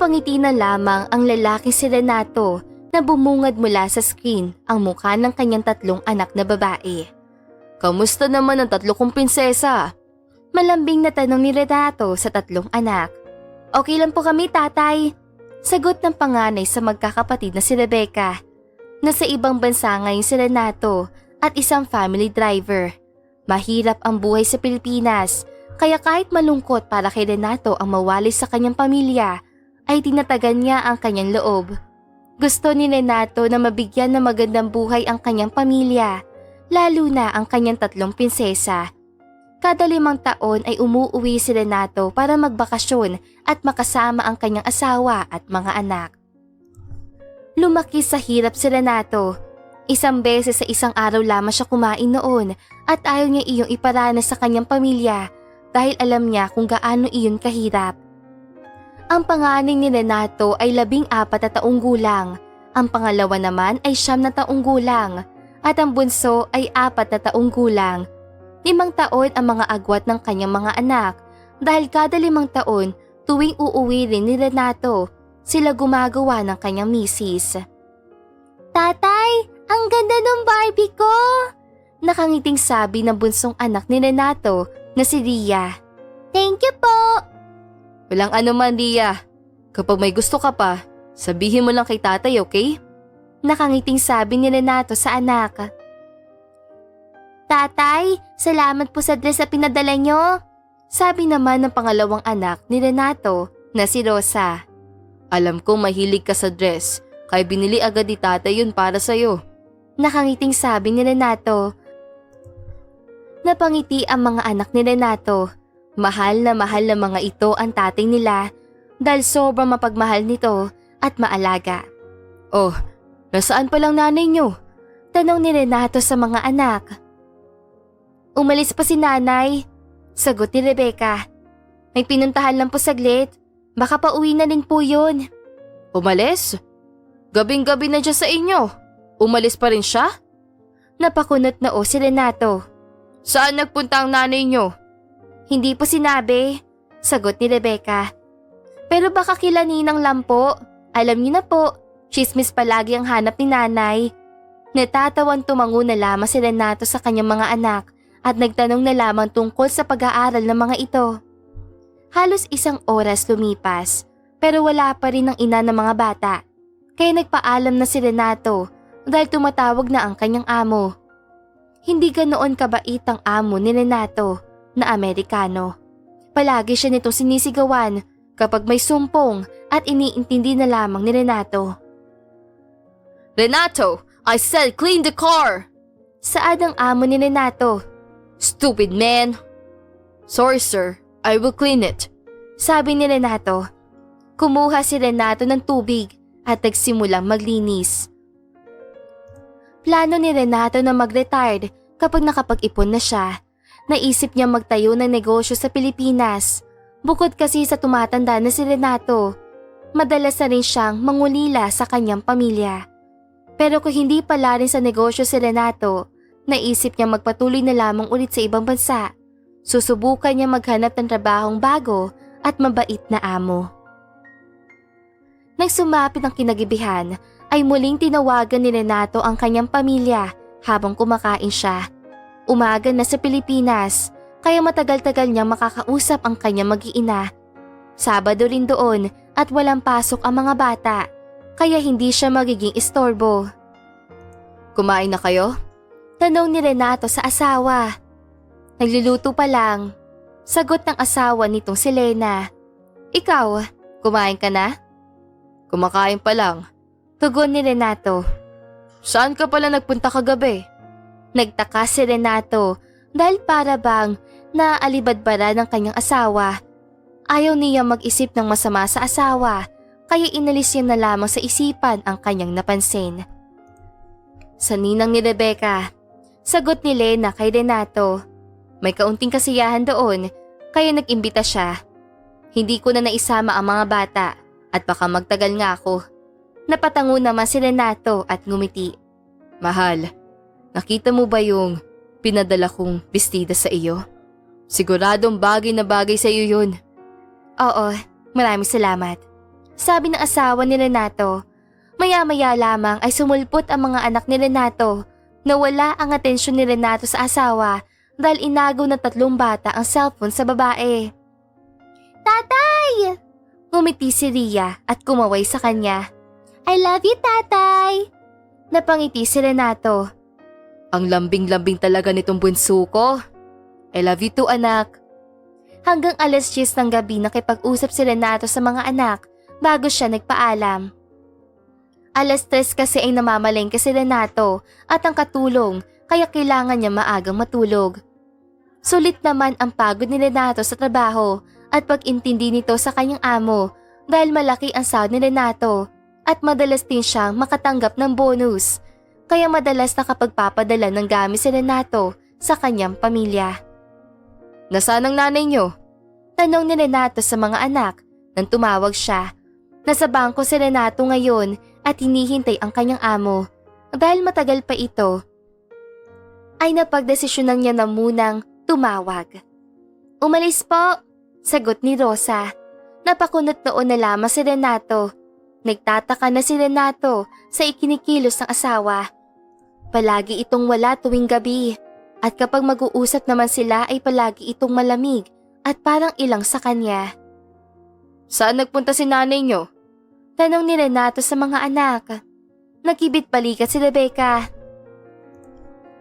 Napangiti na lamang ang lalaking si Renato na bumungad mula sa screen ang mukha ng kanyang tatlong anak na babae. Kamusta naman ang tatlo kong prinsesa? Malambing na tanong ni Renato sa tatlong anak. Okay lang po kami, tatay. Sagot ng panganay sa magkakapatid na si Rebecca. Nasa ibang bansa ngayon si Renato at isang family driver. Mahirap ang buhay sa Pilipinas, kaya kahit malungkot para kay Renato ang mawali sa kanyang pamilya, ay tinatagan niya ang kanyang loob. Gusto ni Renato na mabigyan ng magandang buhay ang kanyang pamilya, lalo na ang kanyang tatlong prinsesa. Kada limang taon ay umuuwi si Renato para magbakasyon at makasama ang kanyang asawa at mga anak. Lumaki sa hirap si Renato. Isang beses sa isang araw lamang siya kumain noon at ayaw niya iyong iparanas sa kanyang pamilya dahil alam niya kung gaano iyon kahirap. Ang panganay ni Renato ay labing apat na taong gulang. Ang pangalawa naman ay siyam na taong gulang. At ang bunso ay apat na taong gulang. Limang taon ang mga agwat ng kanyang mga anak dahil kada limang taon tuwing uuwi rin ni Renato, sila gumagawa ng kanyang misis. Tatay, ang ganda ng Barbie ko! Nakangiting sabi ng bunsong anak ni Renato na si Ria. Thank you po! Walang anuman, Ria. Kapag may gusto ka pa, sabihin mo lang kay tatay, okay? Nakangiting sabi ni Renato sa anak. Tatay, salamat po sa dress na pinadala nyo. Sabi naman ng pangalawang anak ni Renato na si Rosa. Alam kong mahilig ka sa dress, kaya binili agad ni tatay yun para sa'yo. Nakangiting sabi ni Renato. Napangiti ang mga anak ni Renato. Mahal na mahal na mga ito ang tatay nila dahil sobrang mapagmahal nito at maalaga. Oh, nasaan pa lang nanay niyo? Tanong ni Renato sa mga anak. Umalis pa si nanay. Sagot ni Rebecca. May pinuntahan lang po saglit. Baka pa uwi na rin po yun. Umalis? Gabing-gabi na dyan sa inyo. Umalis pa rin siya? Napakunot na o si Renato. Saan nagpunta ang nanay niyo? Hindi po sinabi. Sagot ni Rebecca. Pero baka kila ninang lang po. Alam niyo na po, chismis palagi ang hanap ni nanay. Natatawan tumango na lamang si Renato sa kanyang mga anak at nagtanong na lamang tungkol sa pag-aaral ng mga ito. Halos isang oras lumipas pero wala pa rin ang ina ng mga bata. Kaya nagpaalam na si Renato dahil tumatawag na ang kanyang amo. Hindi ganoon kabait ang amo ni Renato na Amerikano. Palagi siya nitong sinisigawan kapag may sumpong at iniintindi na lamang ni Renato. Renato, I said clean the car! Saad ang amo ni Renato. Stupid man! Sorry sir, I will clean it. Sabi ni Renato. Kumuha si Renato ng tubig at nagsimulang maglinis. Plano ni Renato na mag-retired kapag nakapag-ipon na siya. Naisip niya magtayo ng negosyo sa Pilipinas. Bukod kasi sa tumatanda na si Renato, madalas na rin siyang mangulila sa kanyang pamilya. Pero kung hindi pala rin sa negosyo si Renato, naisip niya magpatuloy na lamang ulit sa ibang bansa. Susubukan niya maghanap ng trabahong bago at mabait na amo. Nang sumapit ang kinagibihan, ay muling tinawagan ni Renato ang kanyang pamilya habang kumakain siya. Umaga na sa Pilipinas, kaya matagal-tagal niyang makakausap ang kanyang mag-iina. Sabado rin doon at walang pasok ang mga bata, kaya hindi siya magiging istorbo. Kumain na kayo? Tanong ni Renato sa asawa. Nagluluto pa lang. Sagot ng asawa nitong si Lena. Ikaw, kumain ka na? Kumakain pa lang. Tugon ni Renato. Saan ka pala nagpunta kagabi? Nagtaka si Renato dahil para bang naaalibadbara ng kanyang asawa. Ayaw niya mag-isip ng masama sa asawa kaya inalis niya na lamang sa isipan ang kanyang napansin. Sa ninang ni Rebecca, sagot ni Lena kay Renato. May kaunting kasiyahan doon kaya nag-imbita siya. Hindi ko na naisama ang mga bata at baka magtagal nga ako. Napatango naman si Renato at ngumiti. Mahal, nakita mo ba yung pinadala kong bestida sa iyo? Siguradong bagay na bagay sa iyo yun. Oo, maraming salamat. Sabi ng asawa ni Renato. Maya-maya lamang ay sumulpot ang mga anak ni Renato na wala ang atensyon ni Renato sa asawa dahil inagaw ng tatlong bata ang cellphone sa babae. Tatay! Ngumiti si Ria at kumaway sa kanya. I love you, tatay! Napangiti si Renato. Ang lambing-lambing talaga nitong bunso ko. I love you too, anak. Hanggang alas 10 ng gabi nakipag-usap si Renato sa mga anak bago siya nagpaalam. Alas 3 kasi ay namamalengke si Renato at ang katulong kaya kailangan niya maagang matulog. Sulit naman ang pagod ni Renato sa trabaho at pag-intindi nito sa kanyang amo dahil malaki ang sahod ni Renato at madalas din siyang makatanggap ng bonus kaya madalas nakapagpapadala ng gamit si Renato sa kanyang pamilya. Nasaan ang nanay niyo? Tanong ni Renato sa mga anak nang tumawag siya. Nasa bangko si Renato ngayon at hinihintay ang kanyang amo. Dahil matagal pa ito, ay napagdesisyonan niya na munang tumawag. Umalis po, sagot ni Rosa. Napakunot noon na lamang si Renato. Nagtataka na si Renato sa ikinikilos ng asawa. Palagi itong wala tuwing gabi at kapag mag-uusap naman sila ay palagi itong malamig at parang ilang sa kanya. Saan nagpunta si nanay niyo? Tanong ni Renato sa mga anak. Nagkibit balikat si Rebecca.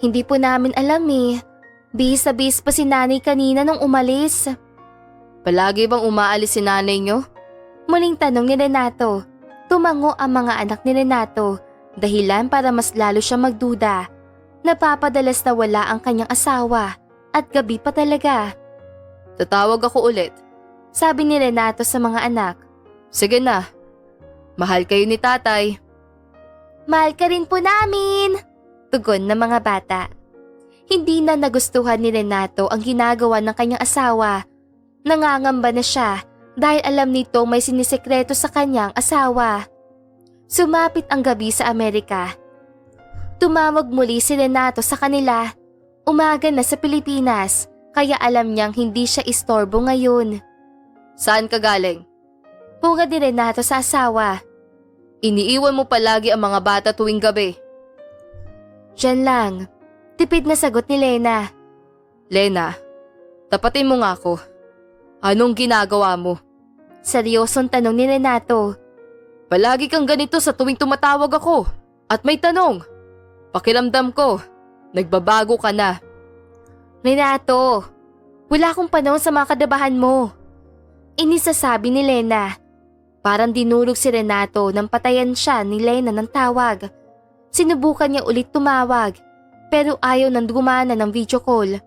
Hindi po namin alam eh. Bihis na bihis pa si nanay kanina nung umalis. Palagi bang umaalis si nanay niyo? Muling tanong ni Renato. Tumango ang mga anak ni Renato dahilan para mas lalo siya magduda. Napapadalas na wala ang kanyang asawa at gabi pa talaga. Tatawag ako ulit. Sabi ni Renato sa mga anak. Sige na. Mahal kayo ni tatay. Mahal ka rin po namin. Tugon ng mga bata. Hindi na nagustuhan ni Renato ang ginagawa ng kanyang asawa. Nangangamba na siya dahil alam nito may sinisekreto sa kanyang asawa. Sumapit ang gabi sa Amerika. Tumawag muli si Renato sa kanila. Umaga na sa Pilipinas kaya alam niyang hindi siya istorbo ngayon. Saan ka galing? Pungad ni Renato sa asawa. Iniiwan mo palagi ang mga bata tuwing gabi. Diyan lang. Tipid na sagot ni Lena. Lena, tapatin mo nga ako. Anong ginagawa mo? Seryosong tanong ni Renato. Palagi kang ganito sa tuwing tumatawag ako. At may tanong. Pakiramdam ko, nagbabago ka na. Renato, wala akong panahon sa mga kadabahan mo. Inisasabi ni Lena. Parang dinurog si Renato nang patayan siya ni Lena ng tawag. Sinubukan niya ulit tumawag pero ayaw nang gumana ng video call.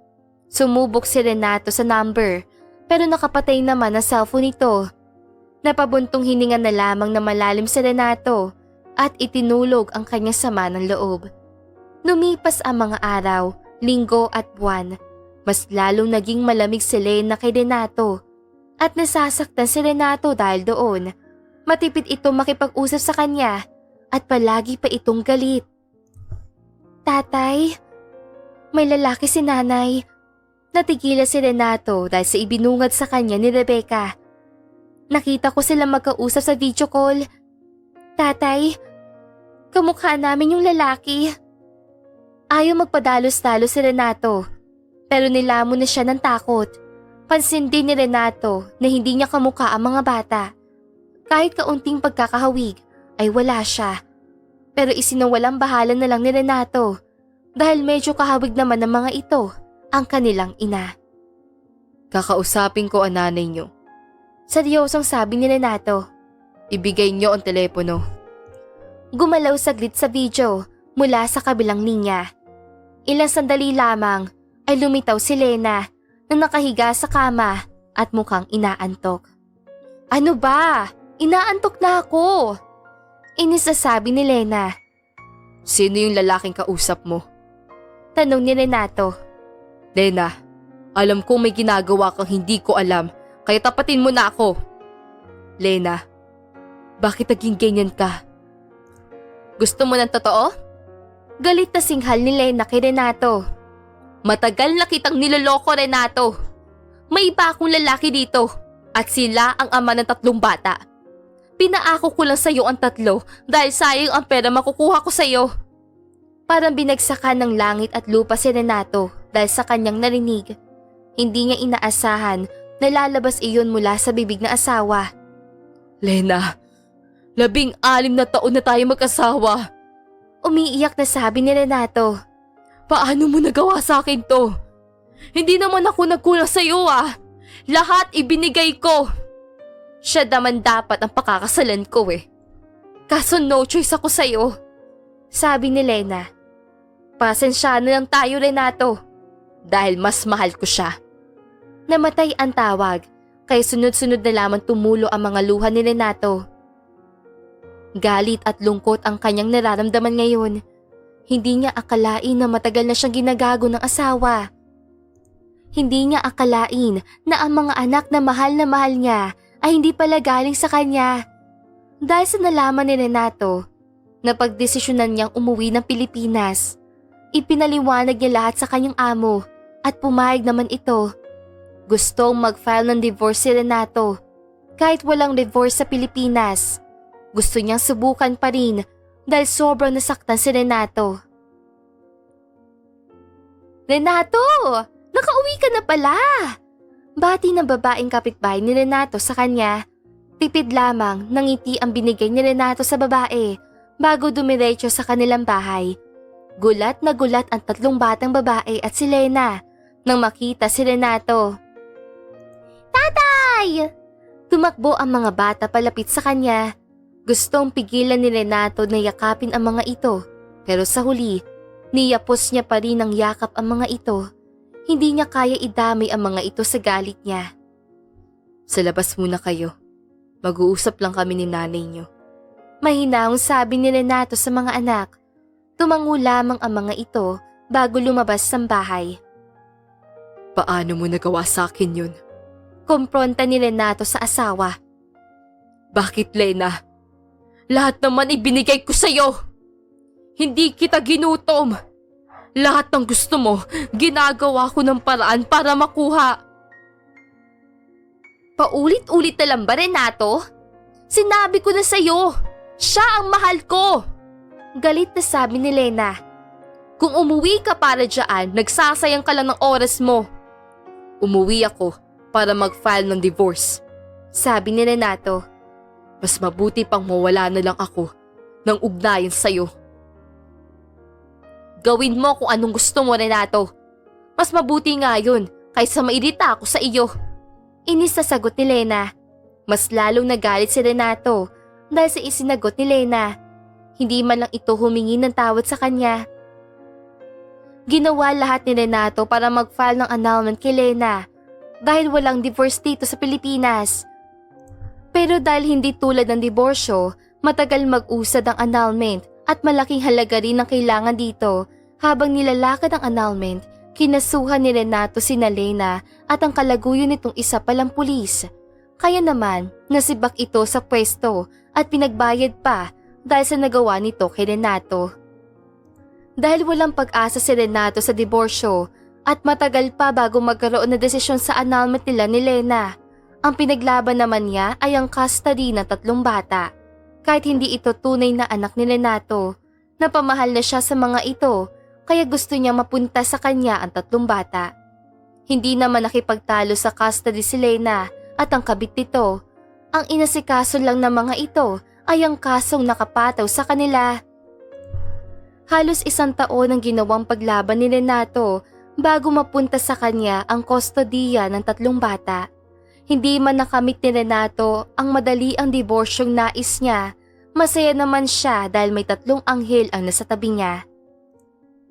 Sumubok si Renato sa number pero nakapatay naman ang cellphone nito. Napabuntong hininga na lamang na malalim si Renato at itinulog ang kanya sama ng loob. Lumipas ang mga araw, linggo at buwan. Mas lalong naging malamig si Lena kay Renato at nasasaktan si Renato dahil doon. Matipid ito makipag-usap sa kanya at palagi pa itong galit. Tatay, may lalaki si nanay. Natigila si Renato dahil sa ibinungad sa kanya ni Rebecca. Nakita ko sila magkausap sa video call. Tatay, kamukha namin yung lalaki. Ayaw magpadalos-dalos si Renato, pero nilamon na siya ng takot. Pansin din ni Renato na hindi niya kamukha ang mga bata. Kahit kaunting pagkakahawig ay wala siya. Pero isinawalang bahala na lang ni Renato dahil medyo kahawig naman ng mga ito ang kanilang ina. Kakausapin ko ang nanay niyo. Seryosong sabi ni Renato. Ibigay niyo ang telepono. Gumalaw saglit sa video mula sa kabilang linya. Ilang sandali lamang ay lumitaw si Lena na nakahiga sa kama at mukhang inaantok. Ano ba? Inaantok na ako! Inisasabi ni Lena. Sino yung lalaking kausap mo? Tanong ni Renato. Lena, alam ko may ginagawa kang hindi ko alam, kaya tapatin mo na ako. Lena, bakit naging ganyan ka? Gusto mo ng totoo? Galit na singhal ni Lena kay Renato. Matagal na kitang niloloko, Renato. May iba akong lalaki dito at sila ang ama ng tatlong bata. Pinaako ko lang sa'yo ang tatlo dahil sayang ang pera makukuha ko sa'yo. Parang binagsakan ng langit at lupa si Renato dahil sa kanyang narinig. Hindi niya inaasahan na lalabas iyon mula sa bibig ng asawa. Lena, labing alim na taon na tayo mag-asawa. Umiiyak na sabi ni Renato. Paano mo nagawa sa akin to? Hindi naman ako nagkulang sa iyo ah. Lahat ibinigay ko. Siya naman dapat ang pakakasalan ko eh. Kaso no choice ako sa iyo. Sabi ni Lena. Pasensya na lang tayo Renato. Dahil mas mahal ko siya. Namatay ang tawag, kaya sunod-sunod na lamang tumulo ang mga luha ni Renato. Galit at lungkot ang kanyang nararamdaman ngayon. Hindi niya akalain na matagal na siyang ginagago ng asawa. Hindi niya akalain na ang mga anak na mahal na mahal niya ay hindi pala galing sa kanya. Dahil sa nalaman ni Renato, napagdesisyonan niyang umuwi ng Pilipinas. Ipinaliwanag niya lahat sa kanyang amo at pumayag naman ito. Gustong mag-file ng divorce si Renato. Kahit walang divorce sa Pilipinas, gusto niyang subukan pa rin dahil sobrang nasaktan si Renato. Renato! Nakauwi ka na pala! Bati ng babaeng kapitbahay ni Renato sa kanya. Tipid lamang ng ngiti ang binigay ni Renato sa babae bago dumiretso sa kanilang bahay. Gulat na gulat ang tatlong batang babae at si Lena nang makita si Renato. Tatay! Tumakbo ang mga bata palapit sa kanya. Gustong pigilan ni Renato na yakapin ang mga ito pero sa huli, niyapos niya pa rin ang yakap ang mga ito. Hindi niya kaya idamay ang mga ito sa galit niya. Sa labas muna kayo. Mag-uusap lang kami ni nanay niyo. Mahinahong sabi ni Renato sa mga anak. Tumango lamang ang mga ito bago lumabas ng bahay. Paano mo nagawa sa akin yun? Kompronta ni Renato sa asawa. Bakit, Lena? Lahat naman ibinigay ko sa'yo. Hindi kita ginutom. Lahat ng gusto mo, ginagawa ko ng paraan para makuha. Paulit-ulit na lang ba, Renato? Sinabi ko na sa'yo, siya ang mahal ko. Galit na sabi ni Lena. Kung umuwi ka para dyan, nagsasayang ka lang ng oras mo. Umuwi ako para mag-file ng divorce. Sabi ni Renato. Mas mabuti pang mawala na lang ako ng ugnayan sa'yo. Gawin mo kung anong gusto mo, Renato. Mas mabuti nga yun kaysa mairita ako sa iyo. Inis na sagot ni Lena. Mas lalong nagalit si Renato dahil sa isinagot ni Lena. Hindi man lang ito humingi ng tawad sa kanya. Ginawa lahat ni Renato para mag-file ng annulment kay Lena dahil walang divorce dito sa Pilipinas. Pero dahil hindi tulad ng diborsyo, matagal mag-usad ang annulment at malaking halaga rin ang kailangan dito. Habang nilalakad ang annulment, kinasuhan ni Renato si Nalena at ang kalaguyo nitong isa palang pulis. Kaya naman, nasibak ito sa pwesto at pinagbayad pa dahil sa nagawa nito kay Renato. Dahil walang pag-asa si Renato sa diborsyo at matagal pa bago magkaroon na desisyon sa annulment nila ni Lena. Ang pinaglaban naman niya ay ang custody ng tatlong bata. Kahit hindi ito tunay na anak ni Renato, napamahal na siya sa mga ito kaya gusto niya mapunta sa kanya ang tatlong bata. Hindi naman nakipagtalo sa custody si Lena at ang kabit nito. Ang inasikaso lang ng mga ito ay ang kasong nakapataw sa kanila. Halos isang taon ang ginawang paglaban ni Renato bago mapunta sa kanya ang kustodiya ng tatlong bata. Hindi man nakamit ni Renato ang madali ang diborsyong nais niya, masaya naman siya dahil may tatlong anghel ang nasa tabi niya.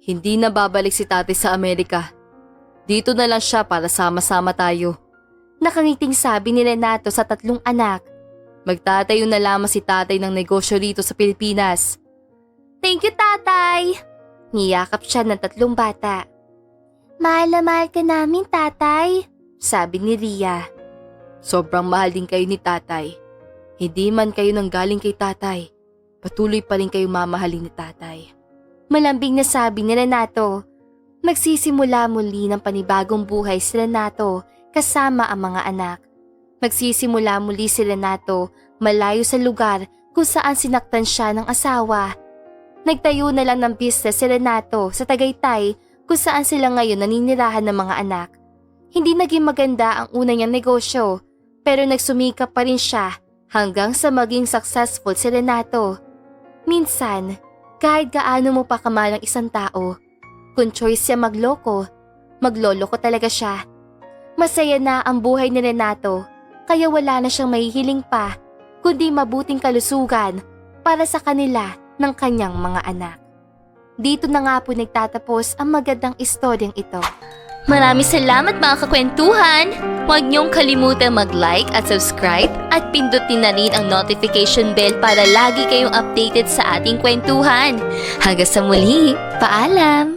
Hindi na babalik si tatay sa Amerika. Dito na lang siya para sama-sama tayo. Nakangiting sabi ni Renato sa tatlong anak. Magtatayo na lamang si tatay ng negosyo rito sa Pilipinas. Thank you, tatay! Niyakap siya ng tatlong bata. Mahal na mahal ka namin, tatay, sabi ni Ria. Sobrang mahal din kayo ni tatay. Hindi man kayo nang galing kay tatay. Patuloy pa rin kayo mamahalin ni tatay. Malambing na sabi ni Renato. Magsisimula muli ng panibagong buhay si Renato kasama ang mga anak. Magsisimula muli si Renato malayo sa lugar kung saan sinaktan siya ng asawa. Nagtayo na lang ng business si Renato sa Tagaytay kung saan sila ngayon naninirahan ng mga anak. Hindi naging maganda ang una niyang negosyo pero nagsumikap pa rin siya hanggang sa maging successful si Renato. Minsan, kahit gaano mo pa kamahal ang isang tao, kung choice siya magloko, magloloko talaga siya. Masaya na ang buhay ni Renato, kaya wala na siyang mahihiling pa, kundi mabuting kalusugan para sa kanila ng kanyang mga anak. Dito na nga po nagtatapos ang magandang istoryang ito. Maraming salamat mga kakwentuhan! Huwag niyong kalimutang mag-like at subscribe at pindutin na rin ang notification bell para lagi kayong updated sa ating kwentuhan. Hanggang sa muli, paalam!